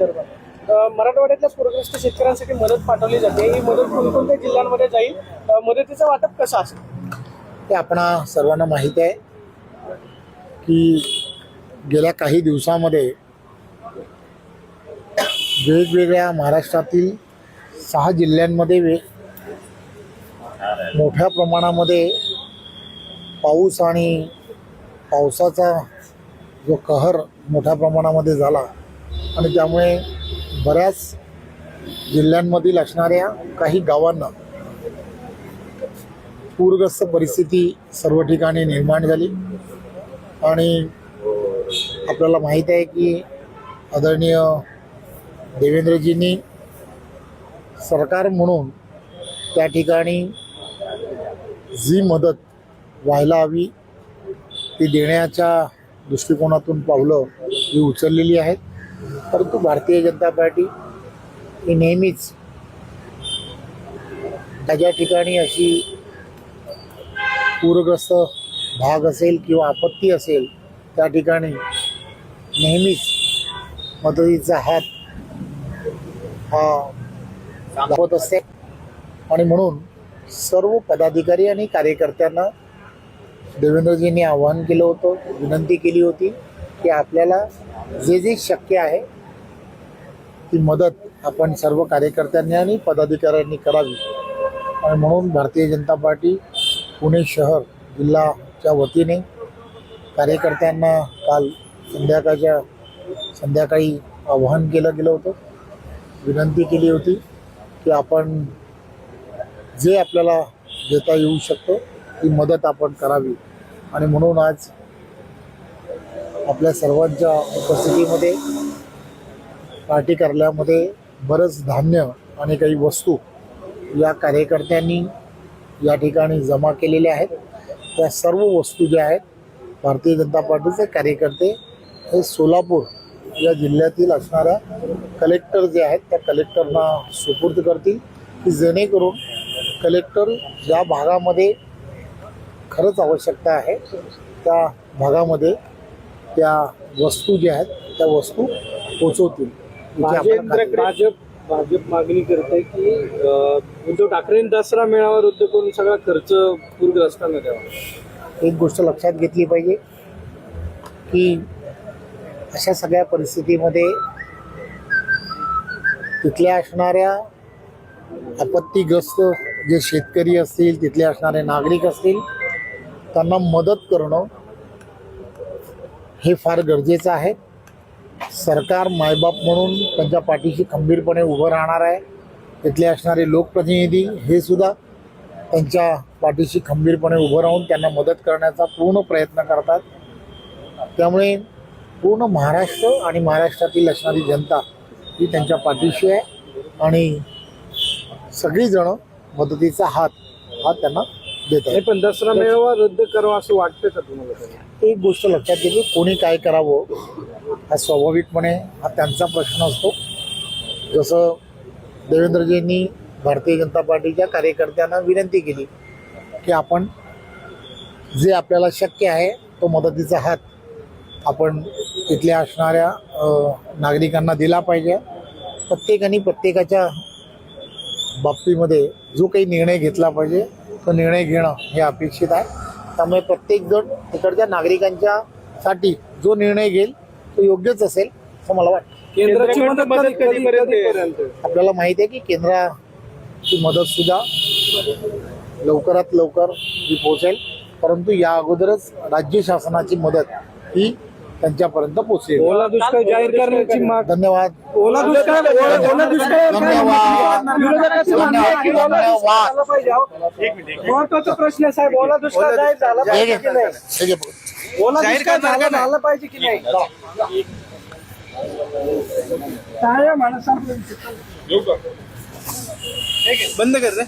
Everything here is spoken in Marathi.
बरोबर. मराठवाड्यातल्या पूरग्रस्त शेतकऱ्यांसाठी मदत पाठवली जाते. ही मदत कोणकोणत्या जिल्ह्यांमध्ये जाईल? मदतीचं वाटप कसं असेल? ते आपणा सर्वांना माहीत आहे की गेल्या काही दिवसामध्ये वेगवेगळ्या महाराष्ट्रातील सहा जिल्ह्यांमध्ये वे मोठ्या प्रमाणामध्ये पाऊस आणि पावसाचा जो कहर मोठ्या प्रमाणामध्ये झाला आणि त्यामुळे बऱ्याच जिल्ह्यांमधील असणाऱ्या काही गावांना पूरग्रस्त परिस्थिती सर्व ठिकाणी निर्माण झाली. आणि आपल्याला माहीत आहे की आदरणीय देवेंद्रजींनी सरकार म्हणून त्या ठिकाणी जी मदत व्हायला हवी ती देण्याच्या दृष्टिकोनातून पावलं ही उचललेली आहेत. परंतु भारतीय जनता पार्टी ही नेहमीच त्या ज्या ठिकाणी अशी पूरग्रस्त भाग असेल किंवा आपत्ती असेल त्या ठिकाणी नेहमीच मदतीचा हात हा दाखवत असते. आणि म्हणून सर्व पदाधिकारी आणि कार्यकर्त्यांना देवेंद्रजींनी आवाहन केलं होतं विनंती केली होती की आपल्याला जे जे शक्य आहे ती मदत आपण सर्व कार्यकर्त्यांनी आणि पदाधिकाऱ्यांनी करावी. आणि म्हणून भारतीय जनता पार्टी पुणे शहर जिल्हाच्या वतीने कार्यकर्त्यांना काल संध्याकाळच्या संध्याकाळी आवाहन केलं गेलं होतं. विनंती केली होती की आपण जे आपल्याला देता येऊ शकतो ती मदत आपण करावी. आणि म्हणून आज आपल्या सर्वांच्या उपस्थितीमध्ये पार्टी कार्यालयामध्ये बरंच धान्य आणि काही वस्तू या कार्यकर्त्यांनी या ठिकाणी जमा केलेल्या आहेत. त्या सर्व वस्तू ज्या आहेत भारतीय जनता पार्टीचे कार्यकर्ते हे सोलापूर या जिल्ह्यातील असणाऱ्या कलेक्टर जे आहेत त्या कलेक्टरना सुपूर्द करतील की जेणेकरून कलेक्टर ज्या भागामध्ये खरंच आवश्यकता आहे त्या भागामध्ये त्या वस्तू ज्या आहेत त्या वस्तू पोचवतील. भाजप भाजप मागणी करते की उद्धव ठाकरे दसरा मेळावा रद्द करून सगळा खर्च पूरग्रस्तांना द्यावा. एक गोष्ट लक्षात घेतली पाहिजे की अशा सगळ्या परिस्थितीमध्ये तिथल्या असणाऱ्या आपत्तीग्रस्त जे शेतकरी असतील तिथले असणारे नागरिक असतील त्यांना मदत करणं हे फार गरजेचं आहे. सरकार मायबाप म्हणून त्यांच्या पाठीशी खंबीरपणे उभं राहणार आहे. तिथले असणारे लोकप्रतिनिधी हे सुद्धा त्यांच्या पाठीशी खंबीरपणे उभं राहून त्यांना मदत करण्याचा पूर्ण प्रयत्न करतात. त्यामुळे पूर्ण महाराष्ट्र आणि महाराष्ट्रातील असणारी जनता ही त्यांच्या पाठीशी आहे आणि सगळीजणं मदतीचा हात हा त्यांना देत आहेत पण दसरा मेळावा रद्द करावा असं वाटतं का तुम्हाला? एक गोष्ट लक्षात घ्यायची कोणी काय करावं हा स्वाभाविकपणे हा त्यांचा प्रश्न असतो. जसं देवेंद्रजींनी भारतीय जनता पार्टीच्या कार्यकर्त्यांना विनंती केली की आपण जे आपल्याला शक्य आहे तो मदतीचा हात आपण तिथल्या असणाऱ्या नागरिकांना दिला पाहिजे. प्रत्येकाने प्रत्येकाच्या बाबतीमध्ये जो काही निर्णय घेतला पाहिजे तो निर्णय घेणं हे अपेक्षित आहे. त्यामुळे प्रत्येकजण तिकडच्या नागरिकांच्या साठी जो निर्णय घेईल तो योग्यच असेल असं मला वाटतं. केंद्राची मदत कधी कधीपर्यंत आपल्याला माहिती आहे की केंद्राची मदत सुद्धा लवकरात लवकर ही पोहोचेल. परंतु या अगोदरच राज्य शासनाची मदत ही त्यांच्यापर्यंत पोहोचेल. ओला दुष्काळ जाहीर करण्याची माग धन्यवाद. ओला दुष्काळ ओला- ओला दुष्काळ धन्यवाद. विरोधकांचं म्हणणं आहे की ओला दुष्काळ धन्यवाद. झाला पाहिजे. अहो. महत्त्वाचा प्रश्न आहे साहेब ओला दुष्काळ जाहीर झाला पाहिजे घे. की नाही? घे बघ. ओला दुष्काळ झाला झाला पाहिजे की नाही? काय आहे माणसांचं? बंद कर रे.